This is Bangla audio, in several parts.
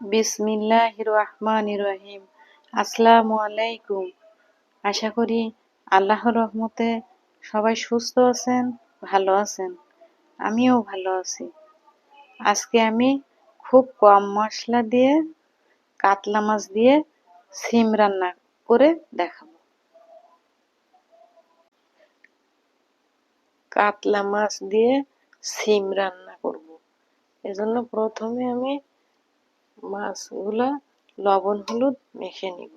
বিসমিল্লাহ রহমান রহিম। আসসালামু আলাইকুম। আশা করি আল্লাহর রহমতে সবাই সুস্থ আছেন, ভালো আছেন। আমিও ভালো আছি। আজকে আমি খুব কম মশলা দিয়ে, কাতলা মাছ দিয়ে সিম রান্না করে দেখাবো। কাতলা মাছ দিয়ে সিম রান্না করব। এজন্য প্রথমে আমি মাছগুলা লবণ, হলুদ মেখে নিব।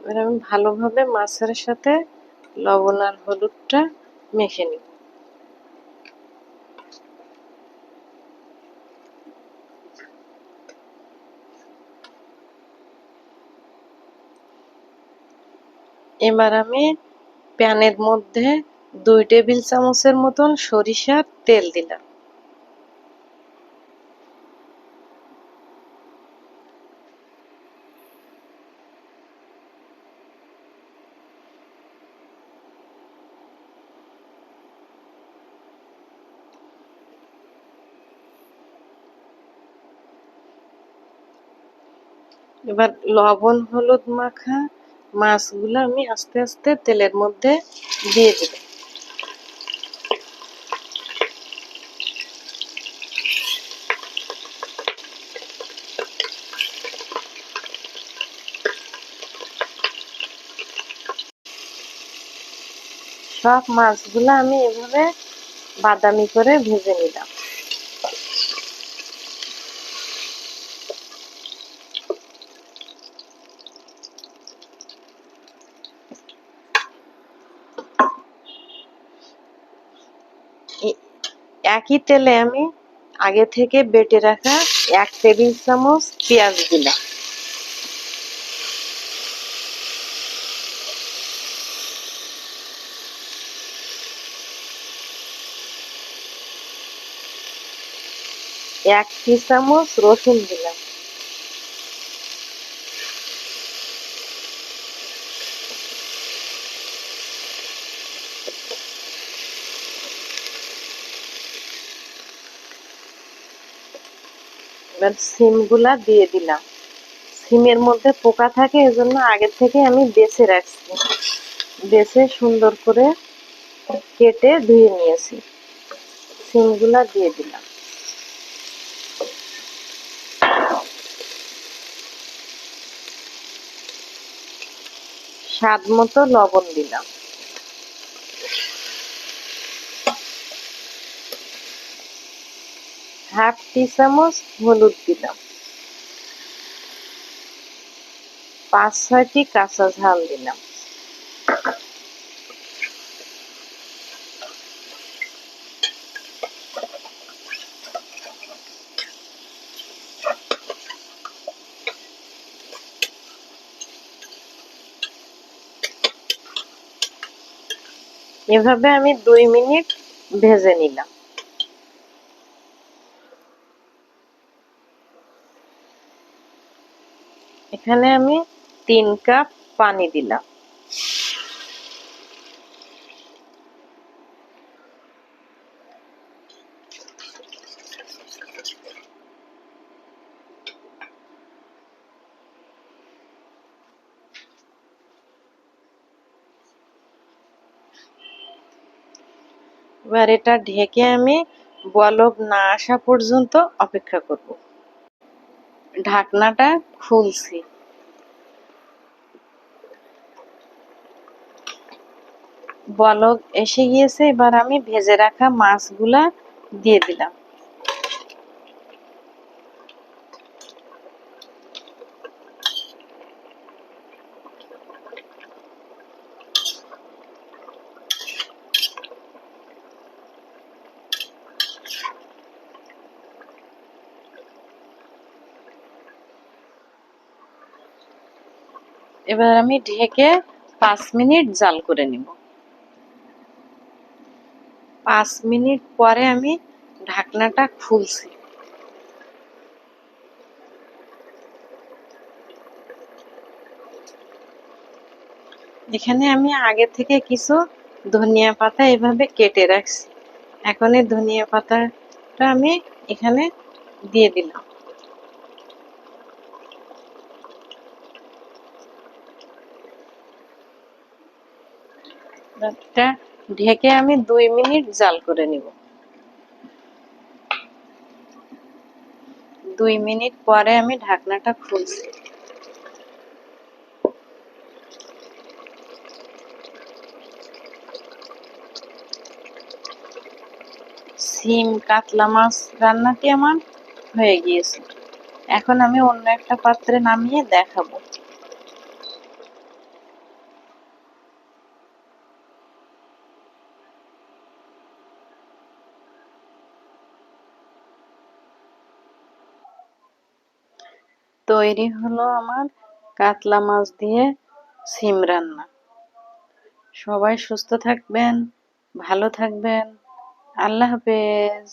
এবার আমি ভালোভাবে মাছের সাথে লবণ আর হলুদটা মেখে নিব। এবার আমি প্যানের মধ্যে দুই টেবিল চামচের মতন সরিষার তেল দিলাম। এবার লবণ, হলুদ মাখা মাছগুলো আমি আস্তে আস্তে তেলের মধ্যে দিয়ে দেব। সব মাছগুলো আমি এভাবে বাদামি করে ভেজে নিলাম। একই তেলে আমি আগে থেকে বেটে রাখা এক টেবিল চামচ পেঁয়াজ দিলাম। এক টি চামচ রসুন দিলাম। এবার সিমগুলা দিয়ে দিলাম। সিমের মধ্যে পোকা থাকে, এজন্য আগে থেকে আমি বেছে রাখছি। বেছে সুন্দর করে কেটে ধুয়ে নিয়েছি। সিমগুলা দিয়ে দিলাম। স্বাদ মতো লবণ দিলাম। হাফ টি চামচ হলুদ দিলাম। পাঁচ ছয়টি কাঁচা ঝাল দিলাম। এভাবে আমি দুই মিনিট ভেজে নিলাম। এখানে আমি তিন কাপ পানি দিলাম। এবার এটা ঢেকে আমি বলক না আসা পর্যন্ত অপেক্ষা করব। ঢাকনাটা খুলছি। বলক এসে গিয়েছে, এবার আমি ভেজে রাখা মাছগুলা দিয়ে দিলাম। এবার আমি ঢেকে পাঁচ মিনিট জাল করে নিব। পাঁচ মিনিট পরে আমি ঢাকনাটা খুলছি। এখানে আমি আগে থেকে কিছু ধনিয়া পাতা এভাবে কেটে রাখছি। এখন এই ধনিয়া পাতাটা আমি এখানে দিয়ে দিলাম। এটা ঢেকে আমি দুই মিনিট জাল করে নিব। দুই মিনিট পরে আমি ঢাকনাটা খুলছি। সিম, কাতলা মাছ রান্নাটি আমার হয়ে গিয়েছে। এখন আমি অন্য একটা পাত্রে নামিয়ে দেখাবো। তৈরি হলো আমার কাতলা মাছ দিয়ে সিম রান্না। সবাই সুস্থ থাকবেন, ভালো থাকবেন। আল্লাহ হাফেজ।